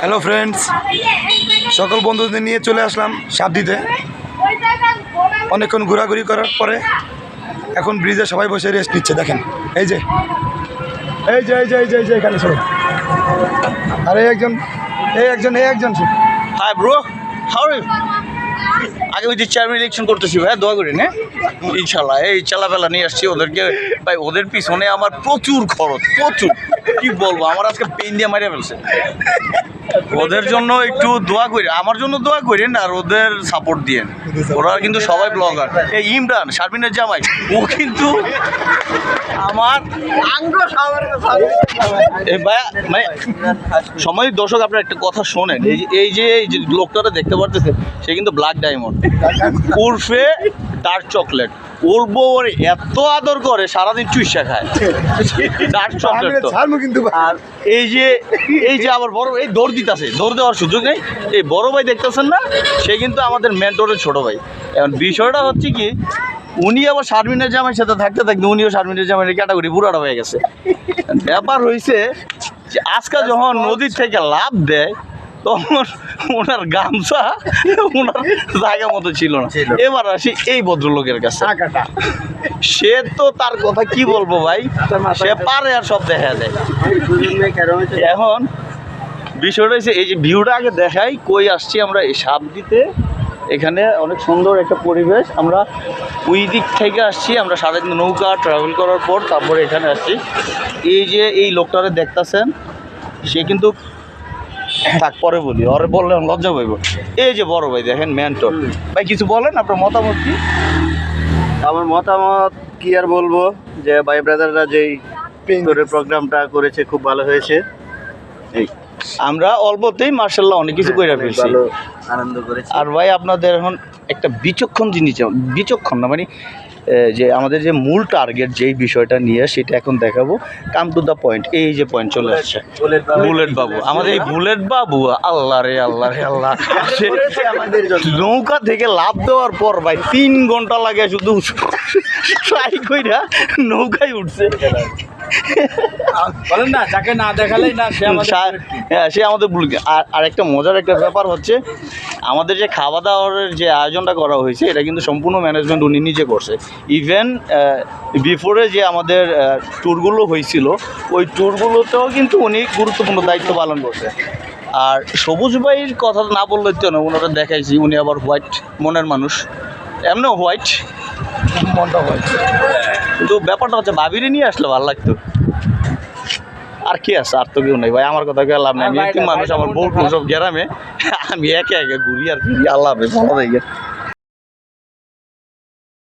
Hello friends সকল বন্ধুদের নিয়ে চলে আসলাম সাবদিতে। অনেকক্ষণ ঘোরাঘুরি করার পরে এখন ব্রিজে সবাই বসে রেস্ট নিচ্ছে, দেখেন। এই যে এই যে এই যে এই যে এই যে, এখানে সবাই। আর এই একজন এই একজন এই একজন। হাই ব্রো হাউ আর আগে ওই যে চেয়ারম্যান ইলেকশন করতেছি ভাই, দোয়া করি না ইনশাল্লাহ এই চালাবেলা নিয়ে আসছি ওদেরকে। ভাই, ওদের পিছনে আমার প্রচুর খরচ, প্রচুর। কি বলব, আমার আজকে পেন দিয়ে মারিয়ে ফেলছে। ওদের জন্য একটু দোয়া করি, আমার জন্য দোয়া করেন আর ওদের সাপোর্ট দিয়েন। ওরা কিন্তু সবাই ব্লগার এই ইমরান, শারমিনের জামাই, ও কিন্তু আমার মানে সময় দর্শক আপনার একটা কথা শোনেন এই যে এই যে লোকটারা দেখতে পারতেছেন সে কিন্তু ব্ল্যাক ডায়মন্ড উর্ফে ডার্ক চকলেট ওর এত আদর করে সারাদিন চুইসা খায়। ডার্ক চকলেট তো। কিন্তু আর এই যে এই যে আবার বড় এই দৌড় দিতেছে দৌড় দেওয়ার সুযোগ নেই। এই বড় ভাই দেখতেছেন না সে কিন্তু আমাদের মেন্টরের ছোট ভাই। এখন বিষয়টা হচ্ছে কি উনি আবার শারমিনের জামাইয়ের সাথে থাকতে থাকতে উনিও শারমিনের জামাইয়ের ক্যাটাগরি বুড়াটা হয়ে গেছে। ব্যাপার হয়েছে যে আজকে যখন নদীর থেকে লাভ দেয় তখন ওনার গামছা ওনার জায়গা মতো ছিল না। এবার আসি এই ভদ্রলোকের কাছে। সে তো তার কথা কি বলব ভাই? সে পারে আর সব দেখা যায়। এখন বিষয়টা হচ্ছে এই যে ভিউটা আগে দেখাই কই আসছি আমরা এই সাপ দিতে এখানে অনেক সুন্দর একটা পরিবেশ। আমরা ওই দিক থেকে আসছি আমরা সারাদিন নৌকা ট্রাভেল করার পর তারপরে এখানে আসছি। এই যে এই লোকটারে দেখতাছেন সে কিন্তু থাক পরে বলি ওরে বললে আমি লজ্জা পাইব। এই যে বড় ভাই দেখেন ম্যান্টর ভাই কিছু বলেন আপনার মতামত কি? আমার মতামত কি আর বলব যে ভাই ব্রাদাররা যেই করে প্রোগ্রামটা করেছে খুব ভালো হয়েছে। এই। আমরা অল্পতেই মার্শাল্লাহ অনেক কিছু করে ফেলছি। আনন্দ করেছি। আর ভাই আপনাদের এখন একটা বিচক্ষণ জিনিস বিচক্ষণ না মানে যে আমাদের যে মূল টার্গেট যেই বিষয়টা নিয়ে সেটা এখন দেখাবো। কাম টু দ্য পয়েন্ট এই যে পয়েন্ট চলে আসছে। বুলেট বাবু। আমাদের এই বুলেট বাবু আল্লাহ রে আল্লাহ রে আল্লাহ। নৌকা থেকে লাভ দেওয়ার পর ভাই তিন ঘণ্টা লাগে শুধু। ট্রাই কইরা নৌকায় উঠছে। বলেন না যাকে না দেখালেই না সে আমাদের হ্যাঁ সে আমাদের আর আর একটা মজার একটা ব্যাপার হচ্ছে আমাদের যে খাওয়া দাওয়ার যে আয়োজনটা করা হয়েছে এটা কিন্তু সম্পূর্ণ ম্যানেজমেন্ট উনি নিজে করছে। ইভেন বিফোরে যে আমাদের ট্যুরগুলো হয়েছিল ওই ট্যুরগুলোতেও কিন্তু উনি গুরুত্বপূর্ণ দায়িত্ব পালন করছে। আর সবুজ ভাইয়ের কথা না বললে তো না ওনারা দেখাইছি উনি আবার হোয়াইট মনের মানুষ। এমনিও হোয়াইট মনটা হয় কিন্তু ব্যাপারটা হচ্ছে ভাবিরে নিয়ে আসলে ভালো লাগতো। আর কি আছে? আর তো কেউ নেই। ভাই আমার কথা কেউ লাভ নেই। আমি একটি মানুষ আমার বউ সব গ্রামে আমি একে একে ঘুরি আর ফিরি। আল্লাহ ভালো থাকে